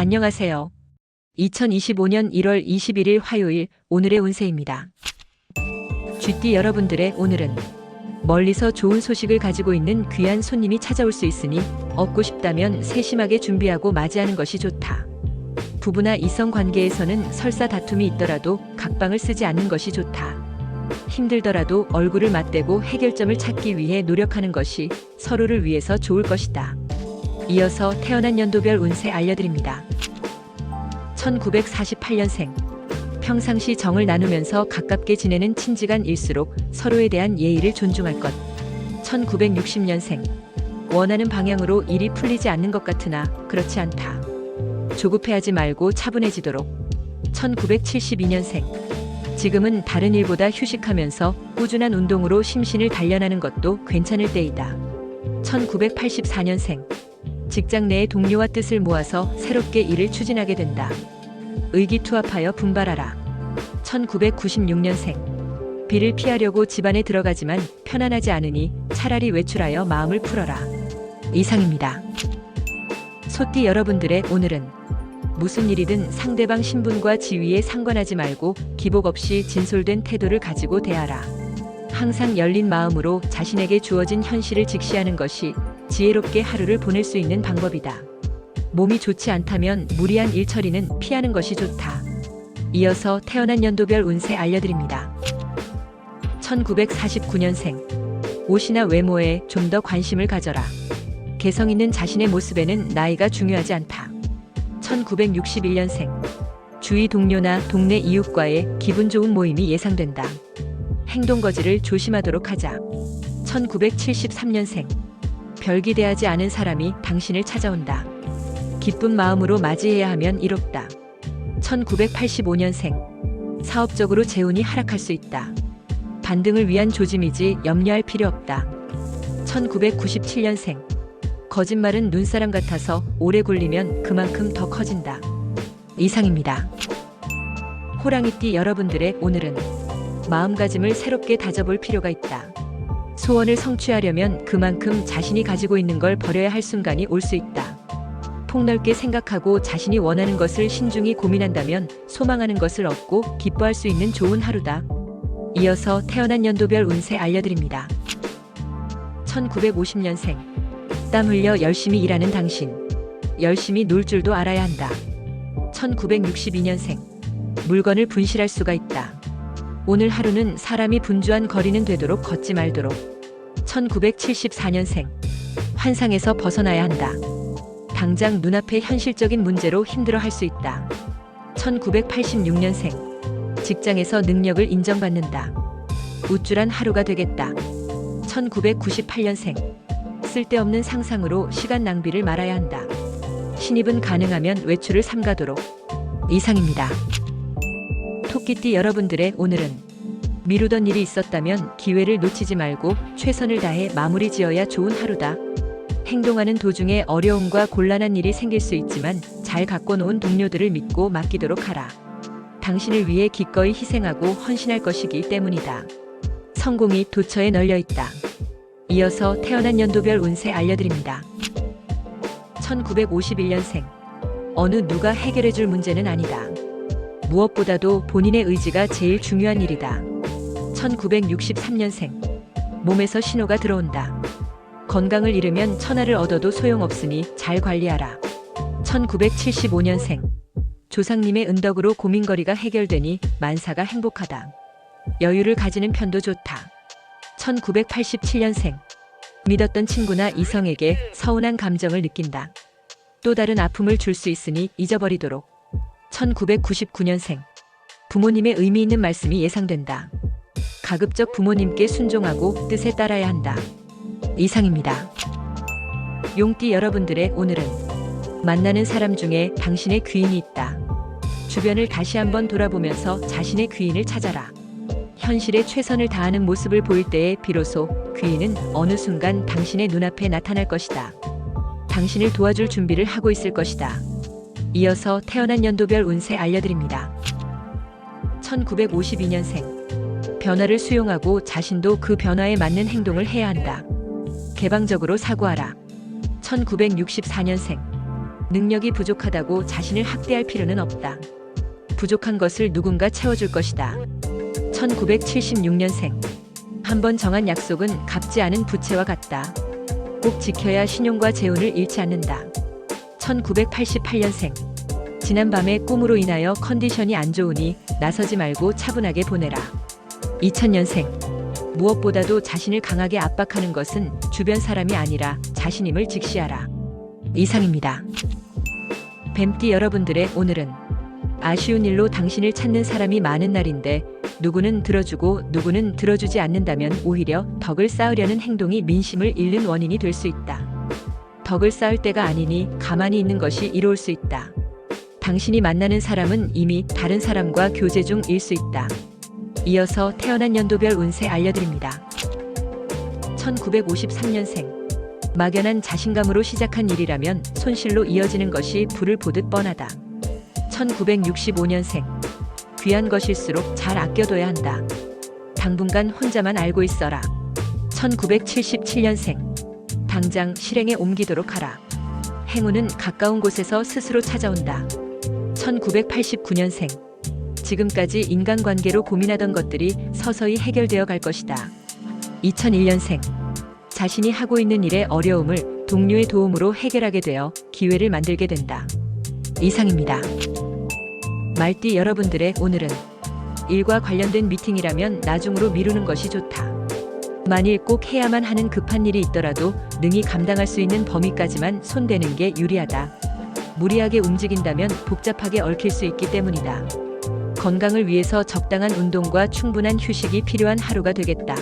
안녕하세요. 2025년 1월 21일 화요일 오늘의 운세입니다. 쥐띠 여러분들의 오늘은 멀리서 좋은 소식을 가지고 있는 귀한 손님이 찾아올 수 있으니 얻고 싶다면 세심하게 준비하고 맞이하는 것이 좋다. 부부나 이성 관계에서는 설사 다툼이 있더라도 각방을 쓰지 않는 것이 좋다. 힘들더라도 얼굴을 맞대고 해결점을 찾기 위해 노력하는 것이 서로를 위해서 좋을 것이다. 이어서 태어난 연도별 운세 알려드립니다. 1948년생. 평상시 정을 나누면서 가깝게 지내는 친지간일수록 서로에 대한 예의를 존중할 것. 1960년생. 원하는 방향으로 일이 풀리지 않는 것 같으나 그렇지 않다. 조급해하지 말고 차분해지도록. 1972년생. 지금은 다른 일보다 휴식하면서 꾸준한 운동으로 심신을 단련하는 것도 괜찮을 때이다. 1984년생. 직장 내의 동료와 뜻을 모아서 새롭게 일을 추진하게 된다. 의기투합하여 분발하라. 1996년생. 비를 피하려고 집안에 들어가지만 편안하지 않으니 차라리 외출하여 마음을 풀어라. 이상입니다. 소띠 여러분들의 오늘은 무슨 일이든 상대방 신분과 지위에 상관하지 말고 기복 없이 진솔된 태도를 가지고 대하라. 항상 열린 마음으로 자신에게 주어진 현실을 직시하는 것이 지혜롭게 하루를 보낼 수 있는 방법이다. 몸이 좋지 않다면 무리한 일 처리는 피하는 것이 좋다. 이어서 태어난 연도별 운세 알려드립니다. 1949년생. 옷이나 외모에 좀 더 관심을 가져라. 개성 있는 자신의 모습에는 나이가 중요하지 않다. 1961년생. 주위 동료나 동네 이웃과의 기분 좋은 모임이 예상된다. 행동 거지를 조심하도록 하자. 1973년생. 별 기대하지 않은 사람이 당신을 찾아온다. 기쁜 마음으로 맞이해야 하면 이롭다. 1985년생. 사업적으로 재운이 하락할 수 있다. 반등을 위한 조짐이지 염려할 필요 없다. 1997년생. 거짓말은 눈사람 같아서 오래 굴리면 그만큼 더 커진다. 이상입니다. 호랑이띠 여러분들의 오늘은 마음가짐을 새롭게 다져볼 필요가 있다. 소원을 성취하려면 그만큼 자신이 가지고 있는 걸 버려야 할 순간이 올 수 있다. 폭넓게 생각하고 자신이 원하는 것을 신중히 고민한다면 소망하는 것을 얻고 기뻐할 수 있는 좋은 하루다. 이어서 태어난 연도별 운세 알려드립니다. 1950년생. 땀 흘려 열심히 일하는 당신. 열심히 놀 줄도 알아야 한다. 1962년생. 물건을 분실할 수가 있다. 오늘 하루는 사람이 분주한 거리는 되도록 걷지 말도록. 1974년생. 환상에서 벗어나야 한다. 당장 눈앞의 현실적인 문제로 힘들어 할 수 있다. 1986년생. 직장에서 능력을 인정받는다. 우쭐한 하루가 되겠다. 1998년생. 쓸데없는 상상으로 시간 낭비를 말아야 한다. 신입은 가능하면 외출을 삼가도록. 이상입니다. 토끼띠 여러분들의 오늘은 미루던 일이 있었다면 기회를 놓치지 말고 최선을 다해 마무리 지어야 좋은 하루다. 행동하는 도중에 어려움과 곤란한 일이 생길 수 있지만 잘 갖고 놓은 동료들을 믿고 맡기도록 하라. 당신을 위해 기꺼이 희생하고 헌신할 것이기 때문이다. 성공이 도처에 널려 있다. 이어서 태어난 연도별 운세 알려드립니다. 1951년생. 어느 누가 해결해 줄 문제는 아니다. 무엇보다도 본인의 의지가 제일 중요한 일이다. 1963년생. 몸에서 신호가 들어온다. 건강을 잃으면 천하를 얻어도 소용없으니 잘 관리하라. 1975년생. 조상님의 은덕으로 고민거리가 해결되니 만사가 행복하다. 여유를 가지는 편도 좋다. 1987년생. 믿었던 친구나 이성에게 서운한 감정을 느낀다. 또 다른 아픔을 줄 수 있으니 잊어버리도록. 1999년생. 부모님의 의미 있는 말씀이 예상된다. 가급적 부모님께 순종하고 뜻에 따라야 한다. 이상입니다. 용띠 여러분들의 오늘은 만나는 사람 중에 당신의 귀인이 있다. 주변을 다시 한번 돌아보면서 자신의 귀인을 찾아라. 현실에 최선을 다하는 모습을 보일 때에 비로소 귀인은 어느 순간 당신의 눈앞에 나타날 것이다. 당신을 도와줄 준비를 하고 있을 것이다. 이어서 태어난 연도별 운세 알려드립니다. 1952년생. 변화를 수용하고 자신도 그 변화에 맞는 행동을 해야 한다. 개방적으로 사고하라. 1964년생. 능력이 부족하다고 자신을 학대할 필요는 없다. 부족한 것을 누군가 채워줄 것이다. 1976년생. 한 번 정한 약속은 갚지 않은 부채와 같다. 꼭 지켜야 신용과 재운을 잃지 않는다. 1988년생. 지난밤에 꿈으로 인하여 컨디션이 안 좋으니 나서지 말고 차분하게 보내라. 2000년생. 무엇보다도 자신을 강하게 압박하는 것은 주변 사람이 아니라 자신임을 직시하라. 이상입니다. 뱀띠 여러분들의 오늘은 아쉬운 일로 당신을 찾는 사람이 많은 날인데 누구는 들어주고 누구는 들어주지 않는다면 오히려 덕을 쌓으려는 행동이 민심을 잃는 원인이 될 수 있다. 덕을 쌓을 때가 아니니 가만히 있는 것이 이로울 수 있다. 당신이 만나는 사람은 이미 다른 사람과 교제 중일 수 있다. 이어서 태어난 연도별 운세 알려드립니다. 1953년생. 막연한 자신감으로 시작한 일이라면 손실로 이어지는 것이 불을 보듯 뻔하다. 1965년생. 귀한 것일수록 잘 아껴둬야 한다. 당분간 혼자만 알고 있어라. 1977년생. 당장 실행에 옮기도록 하라. 행운은 가까운 곳에서 스스로 찾아온다. 1989년생. 지금까지 인간관계로 고민하던 것들이 서서히 해결되어 갈 것이다. 2001년생. 자신이 하고 있는 일의 어려움을 동료의 도움으로 해결하게 되어 기회를 만들게 된다. 이상입니다. 말띠 여러분들의 오늘은 일과 관련된 미팅이라면 나중으로 미루는 것이 좋다. 만일 꼭 해야만 하는 급한 일이 있더라도 능히 감당할 수 있는 범위까지만 손대는 게 유리하다. 무리하게 움직인다면 복잡하게 얽힐 수 있기 때문이다. 건강을 위해서 적당한 운동과 충분한 휴식이 필요한 하루가 되겠다.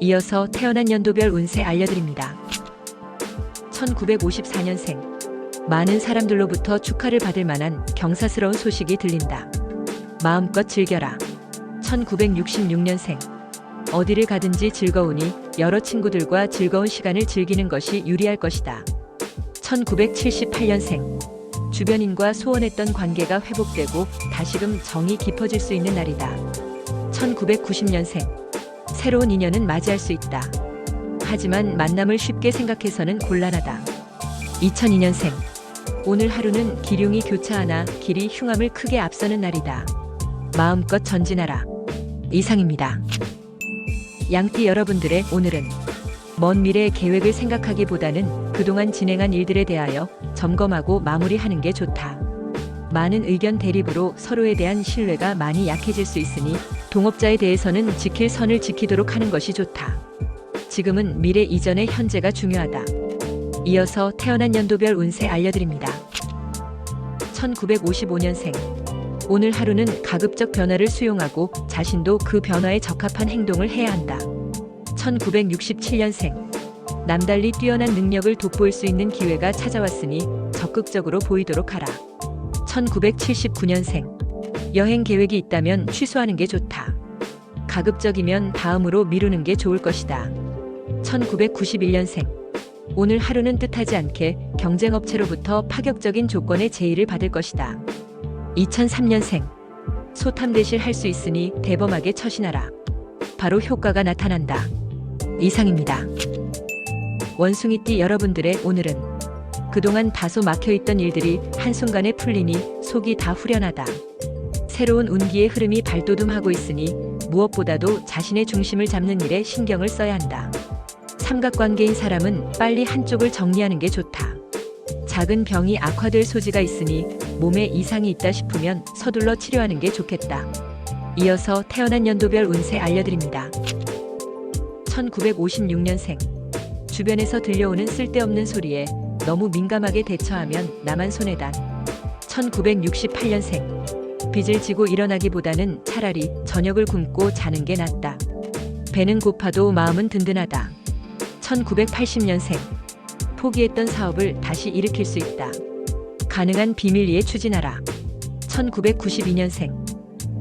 이어서 태어난 연도별 운세 알려드립니다. 1954년생. 많은 사람들로부터 축하를 받을 만한 경사스러운 소식이 들린다. 마음껏 즐겨라. 1966년생. 어디를 가든지 즐거우니 여러 친구들과 즐거운 시간을 즐기는 것이 유리할 것이다. 1978년생. 주변인과 소원했던 관계가 회복되고 다시금 정이 깊어질 수 있는 날이다. 1990년생. 새로운 인연은 맞이할 수 있다. 하지만 만남을 쉽게 생각해서는 곤란하다. 2002년생. 오늘 하루는 기륭이 교차하나 길이 흉함을 크게 앞서는 날이다. 마음껏 전진하라. 이상입니다. 양띠 여러분들의 오늘은 먼 미래의 계획을 생각하기보다는 그동안 진행한 일들에 대하여 점검하고 마무리하는 게 좋다. 많은 의견 대립으로 서로에 대한 신뢰가 많이 약해질 수 있으니 동업자에 대해서는 지킬 선을 지키도록 하는 것이 좋다. 지금은 미래 이전의 현재가 중요하다. 이어서 태어난 연도별 운세 알려드립니다. 1955년생. 오늘 하루는 가급적 변화를 수용하고 자신도 그 변화에 적합한 행동을 해야 한다. 1967년생. 남달리 뛰어난 능력을 돋보일 수 있는 기회가 찾아왔으니 적극적으로 보이도록 하라. 1979년생. 여행 계획이 있다면 취소하는 게 좋다. 가급적이면 다음으로 미루는 게 좋을 것이다. 1991년생. 오늘 하루는 뜻하지 않게 경쟁업체로부터 파격적인 조건의 제의를 받을 것이다. 2003년생. 소탐 대실 할 수 있으니 대범하게 처신하라. 바로 효과가 나타난다. 이상입니다. 원숭이띠 여러분들의 오늘은 그동안 다소 막혀있던 일들이 한순간에 풀리니 속이 다 후련하다. 새로운 운기의 흐름이 발돋움하고 있으니 무엇보다도 자신의 중심을 잡는 일에 신경을 써야 한다. 삼각관계인 사람은 빨리 한쪽을 정리하는 게 좋다. 작은 병이 악화될 소지가 있으니 몸에 이상이 있다 싶으면 서둘러 치료하는 게 좋겠다. 이어서 태어난 연도별 운세 알려드립니다. 1956년생. 주변에서 들려오는 쓸데없는 소리에 너무 민감하게 대처하면 나만 손해다. 1968년생. 빚을 지고 일어나기보다는 차라리 저녁을 굶고 자는 게 낫다. 배는 고파도 마음은 든든하다. 1980년생. 포기했던 사업을 다시 일으킬 수 있다. 가능한 비밀리에 추진하라. 1992년생.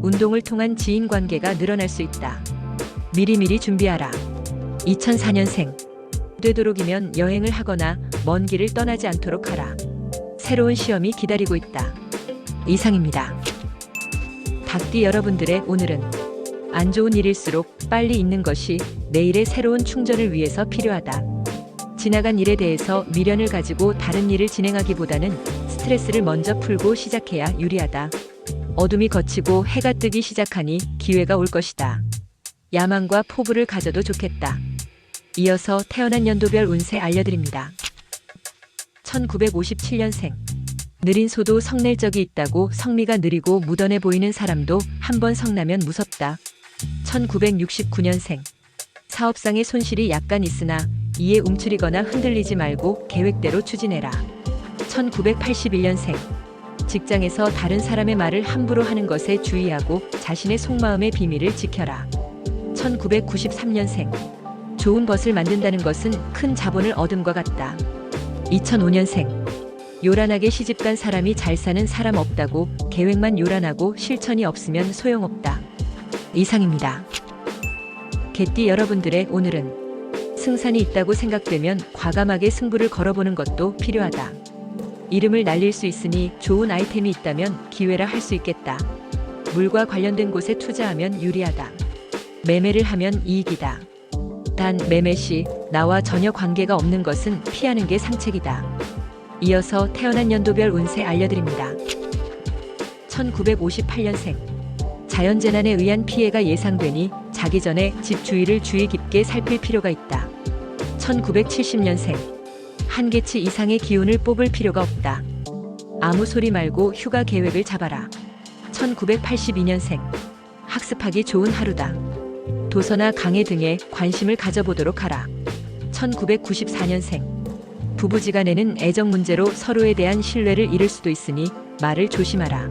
운동을 통한 지인 관계가 늘어날 수 있다. 미리미리 준비하라. 2004년생. 되도록이면 여행을 하거나 먼 길을 떠나지 않도록 하라. 새로운 시험이 기다리고 있다. 이상입니다. 닭띠 여러분들의 오늘은 안 좋은 일일수록 빨리 있는 것이 내일의 새로운 충전을 위해서 필요하다. 지나간 일에 대해서 미련을 가지고 다른 일을 진행하기보다는 스트레스를 먼저 풀고 시작해야 유리하다. 어둠이 걷히고 해가 뜨기 시작하니 기회가 올 것이다. 야망과 포부를 가져도 좋겠다. 이어서 태어난 연도별 운세 알려드립니다. 1957년생. 느린 소도 성낼 적이 있다고 성미가 느리고 무던해 보이는 사람도 한 번 성나면 무섭다. 1969년생. 사업상의 손실이 약간 있으나 이에 움츠리거나 흔들리지 말고 계획대로 추진해라. 1981년생. 직장에서 다른 사람의 말을 함부로 하는 것에 주의하고 자신의 속마음의 비밀을 지켜라. 1993년생. 좋은 벗을 만든다는 것은 큰 자본을 얻음과 같다. 2005년생. 요란하게 시집간 사람이 잘 사는 사람 없다고 계획만 요란하고 실천이 없으면 소용없다. 이상입니다. 개띠 여러분들의 오늘은 승산이 있다고 생각되면 과감하게 승부를 걸어보는 것도 필요하다. 이름을 날릴 수 있으니 좋은 아이템이 있다면 기회라 할 수 있겠다. 물과 관련된 곳에 투자하면 유리하다. 매매를 하면 이익이다. 단 매매 시 나와 전혀 관계가 없는 것은 피하는 게 상책이다. 이어서 태어난 연도별 운세 알려드립니다. 1958년생. 자연재난에 의한 피해가 예상되니 자기 전에 집 주위를 주의 깊게 살필 필요가 있다. 1970년생. 한계치 이상의 기운을 뽑을 필요가 없다. 아무 소리 말고 휴가 계획을 잡아라. 1982년생. 학습하기 좋은 하루다. 도서나 강의 등에 관심을 가져보도록 하라. 1994년생. 부부지간에는 애정 문제로 서로에 대한 신뢰를 잃을 수도 있으니 말을 조심하라.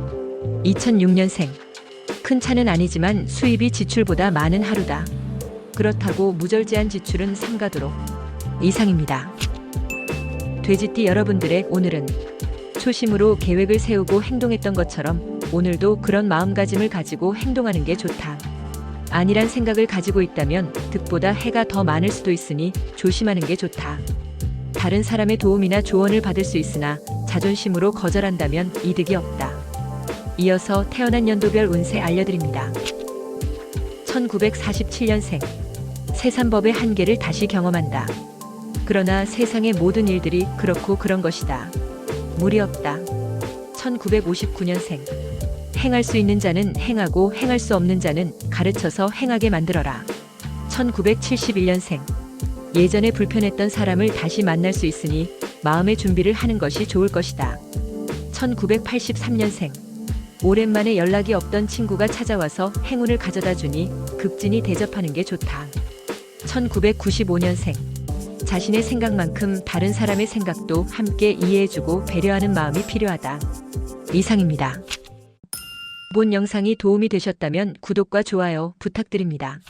2006년생. 큰 차는 아니지만 수입이 지출보다 많은 하루다. 그렇다고 무절제한 지출은 삼가도록. 이상입니다. 돼지띠 여러분들의 오늘은 초심으로 계획을 세우고 행동했던 것처럼 오늘도 그런 마음가짐을 가지고 행동하는 게 좋다. 아니란 생각을 가지고 있다면 득보다 해가 더 많을 수도 있으니 조심하는 게 좋다. 다른 사람의 도움이나 조언을 받을 수 있으나 자존심으로 거절한다면 이득이 없다. 이어서 태어난 연도별 운세 알려드립니다. 1947년생. 세산법의 한계를 다시 경험한다. 그러나 세상의 모든 일들이 그렇고 그런 것이다. 무리 없다. 1959년생. 행할 수 있는 자는 행하고 행할 수 없는 자는 가르쳐서 행하게 만들어라. 1971년생. 예전에 불편했던 사람을 다시 만날 수 있으니 마음의 준비를 하는 것이 좋을 것이다. 1983년생. 오랜만에 연락이 없던 친구가 찾아와서 행운을 가져다 주니 급진히 대접하는 게 좋다. 1995년생. 자신의 생각만큼 다른 사람의 생각도 함께 이해해주고 배려하는 마음이 필요하다. 이상입니다. 본 영상이 도움이 되셨다면 구독과 좋아요 부탁드립니다.